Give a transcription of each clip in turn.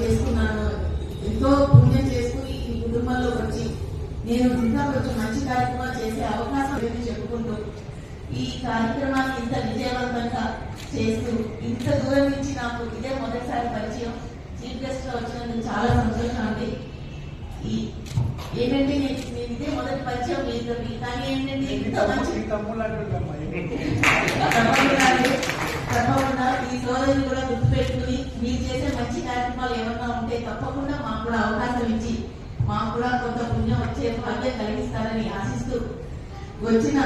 చేసుకున్నాను ఎంతో పుణ్యం చేసుకుని ఈ కుటుంబంలో వచ్చి నేను ఇంకా కొంచెం మంచి కార్యక్రమాలు చేసే అవకాశం లేదని చెప్పుకుంటూ ఈ కార్యక్రమాన్ని ఇంత విజయవంతంగా చేస్తూ ఇంత దూరం నుంచి నాకు ఇదే మొదటిసారి పరిచయం. చీఫ్ గెస్ట్గా వచ్చినందుకు చాలా సంతోషం అండి. ఈ ఏంటంటే నేను ఇదే మొదటి పరిచయం మీతో కానీ ఏంటంటే ఇంత మంచి తప్పకుండా ఈ సోదరిని కూడా గుర్తుపెట్టుకుని మీరు చేసే మంచి కుటుంబాలు ఏమన్నా ఉంటే తప్పకుండా మాకు కూడా అవకాశం ఇచ్చి మాకు కూడా కొంత పుణ్యం వచ్చే భాగ్యం కలిగిస్తారని ఆశిస్తూ వచ్చిన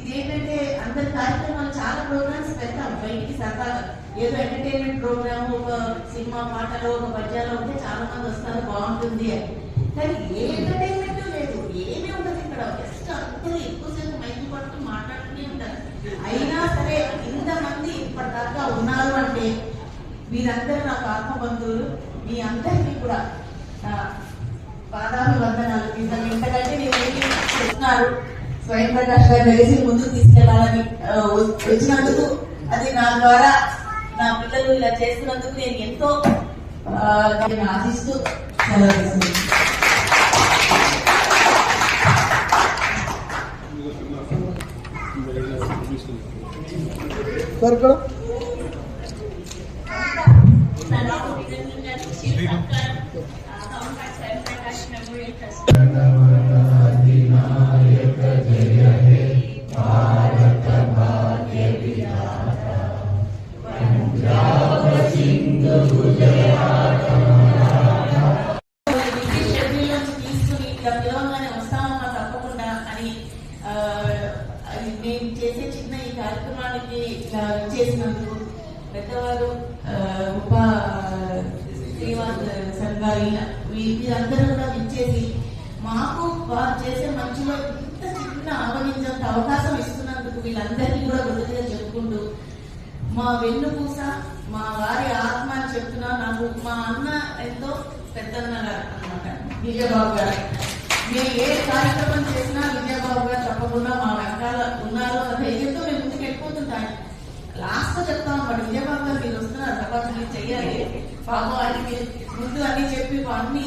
ఇదేంటంటే అందరి కార్యక్రమాలు చాలా ప్రోగ్రామ్స్ పెడతాం. బయటికి సరదాగా ఏదో ఎంటర్టైన్మెంట్ ప్రోగ్రామ్ ఒక సినిమా పాటలో ఒక పద్యాలు ఉంటే చాలా మంది వస్తారు బాగుంటుంది అని. కానీ ఏ ఎంటర్టైన్మెంట్ లేదు ఏమీ ఉండదు ఇక్కడ. జస్ట్ అందరూ మీరందరూ నాకు ఆత్మబంధువులు మీ అందరికీ కూడా నా పాదాభివందనాలు. నిజంగా ఇంతకంటే నేను చెప్తున్నారు స్వయం ప్రకాష్ గారు తెలిసి ముందుకు తీసుకెళ్ళాలని వచ్చినందుకు అది నా ద్వారా నా పిల్లలు ఇలా చేస్తున్నందుకు నేను ఎంతో నేను ఆశిస్తూ సెలవు తీసుకుంటున్నాను. సార్ ఇక్కడ బిజీ షెడ్యూల్ నుంచి తీసుకుని ఇలా పిలవగానే వస్తామమ్మా తప్పకుండా అని ఆ, అది మేము చేసే చిన్న ఈ కార్యక్రమానికి చేసినందుకు పెద్దవారు ఉప శ్రీనివాస్ సార్ కూడా ఇచ్చేసి మాకు వారు చేసే మంచిలో ఇంత చిన్న ఆవగించేంత అవకాశం ఇస్తున్నందుకు వీళ్ళందరికీ కూడా వృద్ధిగా చెప్పుకుంటూ మా వెన్నుపూస మా వారి ఆత్మ అని చెప్తున్నా నాకు మా అన్న ఎంతో పెద్దన్న గారు అనమాట విజయబాబు గారు. మేము ఏ కార్యక్రమం చేసినా విజయబాబు గారు తప్పకుండా మా వెనకాల ఉన్నారు అన్న ధైర్యంతో మేము ముందుకు వెళ్ళిపోతుంటాం లాస్ట్లో చెప్తాం అన్నమాట విజయబాబు మీరు వస్తున్నారు తర్వాత మీరు చెయ్యాలి. పాపం అది ముందు అన్ని చెప్పి అన్ని